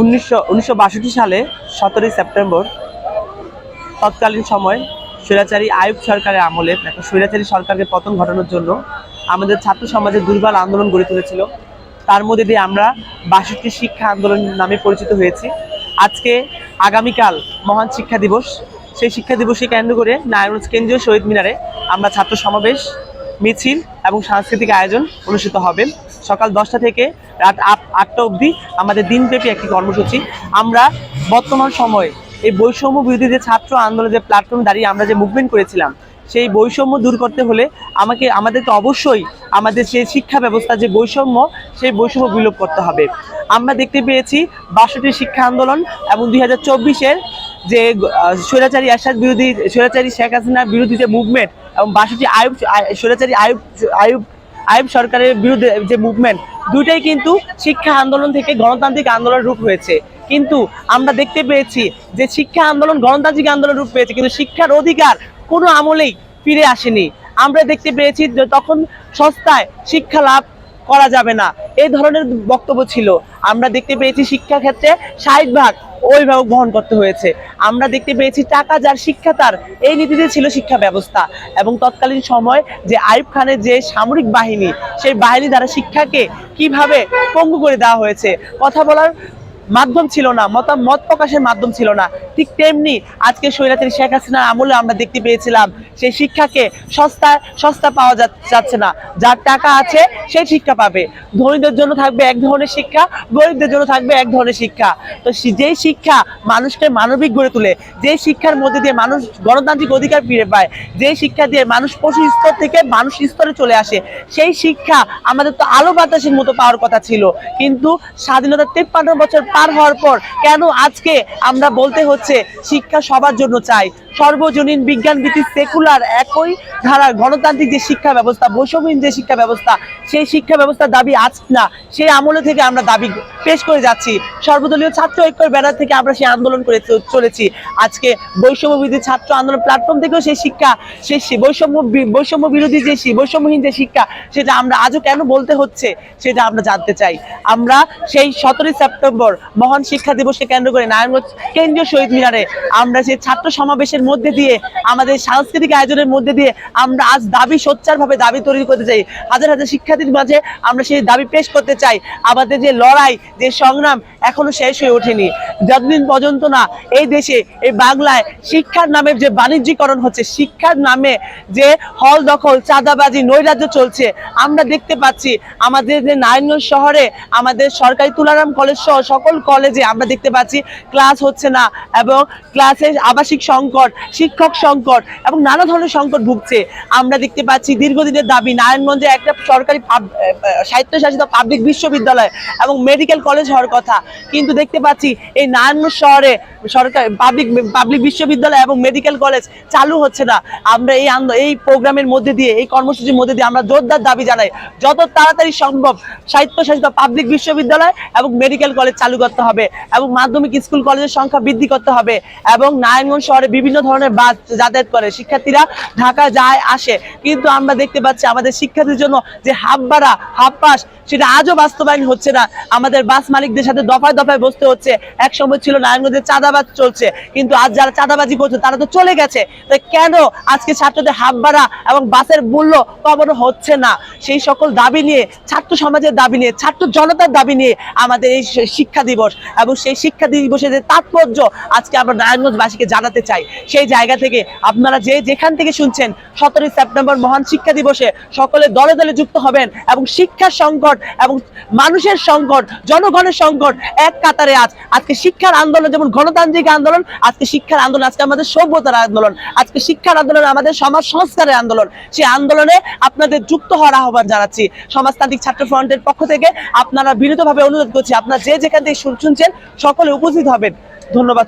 উনিশশো সালে সতেরোই সেপ্টেম্বর, তৎকালীন সময় স্বৈরাচারী আয়ুব সরকারের আমলে, একটা স্বৈরাচারী সরকারকে পতন ঘটানোর জন্য আমাদের ছাত্র সমাজে দুর্বল আন্দোলন গড়ে তুলেছিল। তার মধ্যে দিয়ে আমরা বাষট্টি শিক্ষা আন্দোলন নামে পরিচিত হয়েছি। আজকে আগামীকাল মহান শিক্ষা দিবস। সেই শিক্ষা দিবসকে কেন্দ্র করে নারায়ণগঞ্জ কেন্দ্রীয় শহীদ মিনারে আমরা ছাত্র সমাবেশ মিছিল এবং সাংস্কৃতিক আয়োজন অনুষ্ঠিত হবে। সকাল দশটা থেকে রাত আট- আটটা অবধি আমাদের দিনব্যাপী একটি কর্মসূচি। আমরা বর্তমান সময়ে এই বৈষম্য বিরোধী যে ছাত্র আন্দোলনের যে প্ল্যাটফর্ম দাঁড়িয়ে আমরা যে মুভমেন্ট করেছিলাম, সেই বৈষম্য দূর করতে হলে আমাকে, আমাদেরকে অবশ্যই আমাদের সেই শিক্ষা ব্যবস্থা, যে বৈষম্য, সেই বৈষম্য বিলোপ করতে হবে। আমরা দেখতে পেয়েছি বাষট্টি শিক্ষা আন্দোলন এবং দুই হাজার চব্বিশের যে স্বৈরাচারী এরশাদ বিরোধী, স্বৈরাচারী শেখ হাসিনার বিরোধী যে মুভমেন্ট এবং বাষট্টি আয়ুব স্বৈরাচারী আয়ুব আয়ুব আয়ুব সরকারের বিরুদ্ধে যে মুভমেন্ট দুইটাই কিন্তু শিক্ষা আন্দোলন থেকে গণতান্ত্রিক আন্দোলন রূপ হয়েছে। কিন্তু আমরা দেখতে পেয়েছি যে শিক্ষা আন্দোলন গণতান্ত্রিক আন্দোলন রূপ পেয়েছে, কিন্তু শিক্ষার অধিকার কোনো আমলেই ফিরে আসেনি। আমরা দেখতে পেয়েছি যে তখন সস্তায় শিক্ষা লাভ করা যাবে না। এই ধরনের বক্তব্য ছিল। আমরা দেখতে পেয়েছি শিক্ষা ক্ষেত্রে ষাট ভাগ অভিভাবক বহন করতে হয়েছে। আমরা দেখতে পেয়েছি টাকা যার শিক্ষা তার। এই নীতিতে ছিল শিক্ষা ব্যবস্থা। এবং তৎকালীন সময় যে আইব খানের যে সামরিক বাহিনী, সেই বাহিনী দ্বারা শিক্ষাকে কীভাবে পঙ্গু করে দেওয়া হয়েছে, কথা বলার মাধ্যম ছিল না, মত মত প্রকাশের মাধ্যম ছিল না। ঠিক তেমনি আজকে স্বৈরাচারী শেখ হাসিনার আমলে আমরা দেখতে পেয়েছিলাম, সেই শিক্ষাকে সস্তা সস্তা পাওয়া যাচ্ছে না। যার টাকা আছে সেই শিক্ষা পাবে। ধনীদের জন্য থাকবে এক ধরনের শিক্ষা, গরিবদের জন্য থাকবে এক ধরনের শিক্ষা। তো যেই শিক্ষা মানুষকে মানবিক গড়ে তোলে, যেই শিক্ষার মধ্যে দিয়ে মানুষ গণতান্ত্রিক অধিকার ফিরে পায়, যেই শিক্ষা দিয়ে মানুষ পশু স্তর থেকে মানুষ স্তরে চলে আসে, সেই শিক্ষা আমাদের তো আলো বাতাসের মতো পাওয়ার কথা ছিল। কিন্তু স্বাধীনতা তেপ্পান্ন বছর পার হওয়ার পর কেন আজকে আমরা বলতে হচ্ছে শিক্ষা সবার জন্য চাই? সর্বজনীন বিজ্ঞান ভিত্তিক সেকুলার একই ধারা গণতান্ত্রিক যে শিক্ষা ব্যবস্থা, বৈষম্যহীন যে শিক্ষা ব্যবস্থা, সেই শিক্ষা ব্যবস্থার দাবি আজ না, সেই আমলে থেকে আমরা দাবি পেশ করে যাচ্ছি। সর্বদলীয় ছাত্র ঐক্যের ব্যানার থেকে আমরা সেই আন্দোলন করে চলেছি। আজকে বৈষম্য বিরোধী ছাত্র আন্দোলন প্ল্যাটফর্ম থেকেও সেই শিক্ষা, সেই বৈষম্য বৈষম্য বিরোধী যে বৈষম্যহীন যে শিক্ষা, সেটা আমরা আজও কেন বলতে হচ্ছে, সেটা আমরা জানতে চাই। আমরা সেই সতেরোই সেপ্টেম্বর মহান শিক্ষা দিবসকে কেন্দ্র করে নারায়ণগঞ্জ কেন্দ্রীয় শহীদ মিনারে আমরা সেই ছাত্র সমাবেশের মধ্যে দিয়ে আমাদের সাংস্কৃতিক আয়োজনের মধ্যে দিয়ে আমরা আজ দাবি সোচ্চারভাবে দাবি তৈরি করতে চাই। হাজার হাজার শিক্ষার্থীর মাঝে আমরা সেই দাবি পেশ করতে চাই। আমাদের যে লড়াই, যে সংগ্রাম এখনও শেষ হয়ে ওঠেনি। যতদিন পর্যন্ত না এই দেশে, এই বাংলায় শিক্ষার নামে যে বাণিজ্যিকরণ হচ্ছে, শিক্ষার নামে যে হল দখল, চাঁদাবাজি, নৈরাজ্য চলছে, আমরা দেখতে পাচ্ছি আমাদের যে নারায়ণগঞ্জ শহরে, আমাদের সরকারি তুলারাম কলেজ সহ সকল কলেজে আমরা দেখতে পাচ্ছি, ক্লাস হচ্ছে না এবং ক্লাসের আবাসিক সংকট শিক্ষক সংকট এবং নানা ধরনের সংকট ভুগছে। আমরা দেখতে পাচ্ছি দীর্ঘদিনের দাবি, নারায়ণগঞ্জে একটা সরকারি স্বায়ত্তশাসিত পাবলিক বিশ্ববিদ্যালয় এবং মেডিকেল কলেজ হওয়ার কথা। কিন্তু দেখতে পাচ্ছি এই নারায়ণগঞ্জ শহরে সরকার পাবলিক পাবলিক বিশ্ববিদ্যালয় এবং মেডিকেল কলেজ চালু হচ্ছে না। আমরা এই এই প্রোগ্রামের মধ্যে দিয়ে, এই কর্মসূচির মধ্যে দিয়ে আমরা জোরদার দাবি জানাই। যত তাড়াতাড়ি সম্ভব স্বায়ত্তশাসিত পাবলিক বিশ্ববিদ্যালয় এবং মেডিকেল কলেজ চালু করতে হবে এবং মাধ্যমিক স্কুল কলেজের সংখ্যা বৃদ্ধি করতে হবে এবং নারায়ণগঞ্জ শহরে বিভিন্ন ধরনের বাস যাতায়াত করে। শিক্ষার্থীরা ঢাকা যায়, আসে। কিন্তু আমরা দেখতে পাচ্ছি আমাদের শিক্ষার্থীর জন্য যে হাফ ভাড়া, হাফ পাস সেটা আজও বাস্তবায়ন হচ্ছে না। আমাদের বাস মালিকদের সাথে দফায় দফায় বসতে হচ্ছে। এক সময় ছিল নারায়ণগঞ্জে চাঁদাবাজ চলছে, কিন্তু আজ যারা চাঁদাবাজি করছে, তারা তো চলে গেছে। তো কেন আজকে ছাত্রদের হাফ ভাড়া এবং বাসের মূল্য কমানো হচ্ছে না? সেই সকল দাবি নিয়ে, ছাত্র সমাজের দাবি নিয়ে, ছাত্র জনতার দাবি নিয়ে আমাদের এই শিক্ষা দিবস এবং সেই শিক্ষা দিবসের যে তাৎপর্য আজকে আমরা নারায়ণগঞ্জবাসীকে জানাতে চাই। সেই জায়গা থেকে আপনারা যে যেখান থেকে শুনছেন, সতেরোই সেপ্টেম্বর মহান শিক্ষা দিবসে সকলে দলে দলে যুক্ত হবেন এবং শিক্ষার সংকট এবং মানুষের সংকট, জনগণের সংকট এক কাতারে আজ। আজকে শিক্ষার আন্দোলন, যেমন গণতান্ত্রিক আন্দোলন, আজকে শিক্ষার আন্দোলন, আজকে আমাদের সভ্যতার আন্দোলন, আজকে শিক্ষার আন্দোলন আমাদের সমাজ সংস্কারের আন্দোলন। সেই আন্দোলনে আপনাদের যুক্ত হওয়ার আহ্বান জানাচ্ছি। সমাজতান্ত্রিক ছাত্র ফ্রন্টের পক্ষ থেকে আপনারা বিনীতভাবে অনুরোধ করছি, আপনারা যে যেখান থেকে শুনছেন, সকলে উপস্থিত হবেন। ধন্যবাদ।